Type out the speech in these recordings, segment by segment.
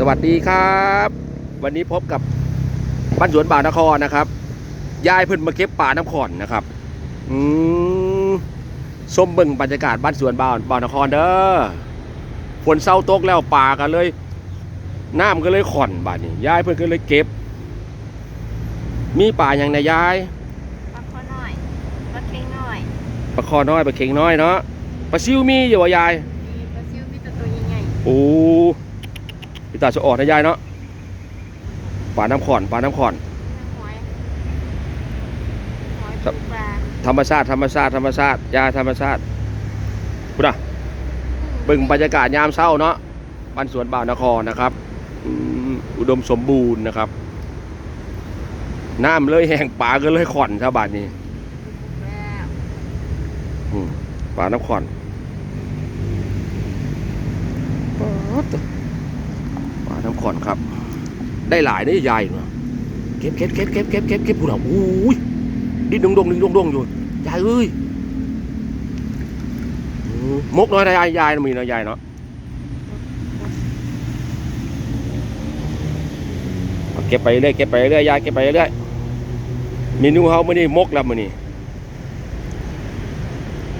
สวัสดีครับ วันนี้พบกับบ้านสวนป่านครนะครับยายเพิ่นมาเก็บป่าน้ำขอนนะครับอืมส้มเบิ่งบรรยากาศบ้านสวนบ่าวบ่าวนครเด้อฝนเศร้าตกแล้วป่ากันเลยน้ำก็เลยขอนบาดนี้ยายเพิ่นก็เลยเก็บ มีป่าอย่างในยายปลาข้อน้อยปลาเค็งน้อยปลาคอน้อยปลาเข็งน้อยเนาะปลาซิวมีอยู่ว่ายายมีปลาซิวมีแต่ตัวใหญ่โอ้ พี่ตาจะออกนะยายเนาะป่าน้ำขอนป่าน้ำขอนๆหอยหอยครับปูปลาธรรมชาติธรรมชาติธรรมชาติยาธรรมชาติพุทธะเบิ่งบรรยากาศยามเช้าเนาะบ้านสวนบ่าวนครนะครับอืมอุดมสมบูรณ์นะครับ น้ำเลยแห้งป่าก็เลยขอนชาวบ้านนี้ แล้วอืมป่าน้ำขอน ป๊าดตัวป่าน้ำขอนครับ ได้หลายได้ใหญ่เนาะเก็บเก็บเก็บเก็บเก็บเก็บเก็บพุทธะอู้ยดินดงดงดินดงดงอยู่ยายเอ้ยอืมมกน้อยนะยายยายมีเนาะยายเนาะเอาเก็บไปเรื่อยเก็บไปเรื่อยยายเก็บไปเรื่อยเมนูเฮามื้อนี้มกแล้วมื้อนี้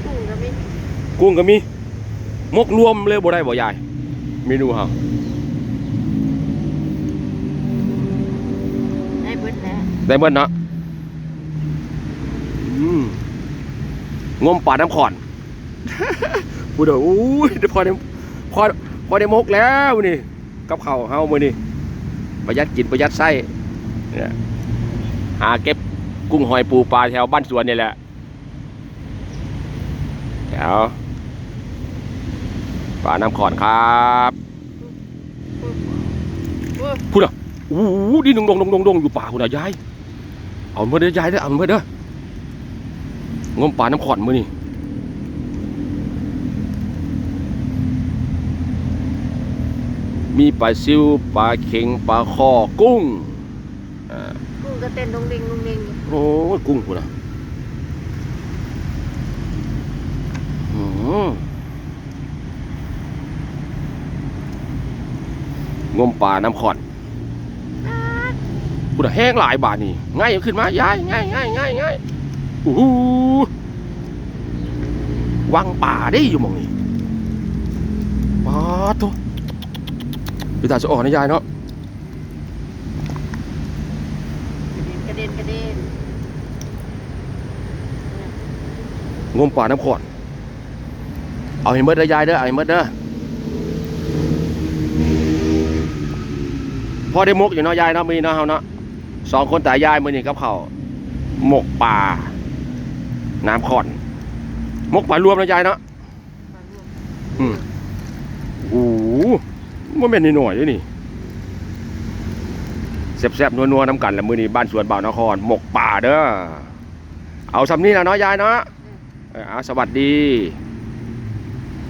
กุ้งก็มีกุ้งก็มีมกรวมเลยบ่ได้บ่ยายเมนูเฮา ได้เบิดเนาะอืมงมป่าน้ำขอนพูดเด้ออู้ยพอได้พอพอได้มกแล้วนี่กับข้าวเฮามื้อนี้ประหยัดกินประหยัดไส้เนี่ยหาเก็บกุ้งหอยปูปลาแถวบ้านสวนนี่แหละแถวป่าน้ำขอนครับอุ้ยพูดอะโอ้โหดินดงดงดงดงดงอยู่ป่าคุณอะยาย เอามาเด้อยายเด้อเอามาเด้องมป่าน้ำขอนมือนี่มีปลาซิวปลาเข็งปลาคอกุ้งอ่ากุ้งก็เต้นดงดิงดงดิงอยู่โอ้ยกุ้งคุณอะอืมงมป่าน้ำขอน กูน่ะแห้งหลายบาทนี่ง่ายขึ้นมายายง่ายง่ายง่ายง่ายโอ้โหวังป่าได้อยู่หมองนี่ป้าดโตัวพี่ตาจะออกนะยายเนาะกระเด็นกระเด็นงมป่าน้ำขอนเอาให้เมดเด้อยายเด้อเอาให้เมดเด้อพอได้มกอยู่เนาะยายเนาะมีเนาะเฮาเนาะ สองคนตายายมือนี่กับเขาหมกป่า น้ำขอนหมกป่ารวมนะยายเนาะอืมโอ้โหมันเป็นนิดหน่อยๆเด้นี่แซ่บๆนัวๆน้ำกันแหละมือนี้บ้านสวนบ่าวนครหมกป่าเด้อเอาสำนี้นะเนาะยายเนาะเอาสวัสดี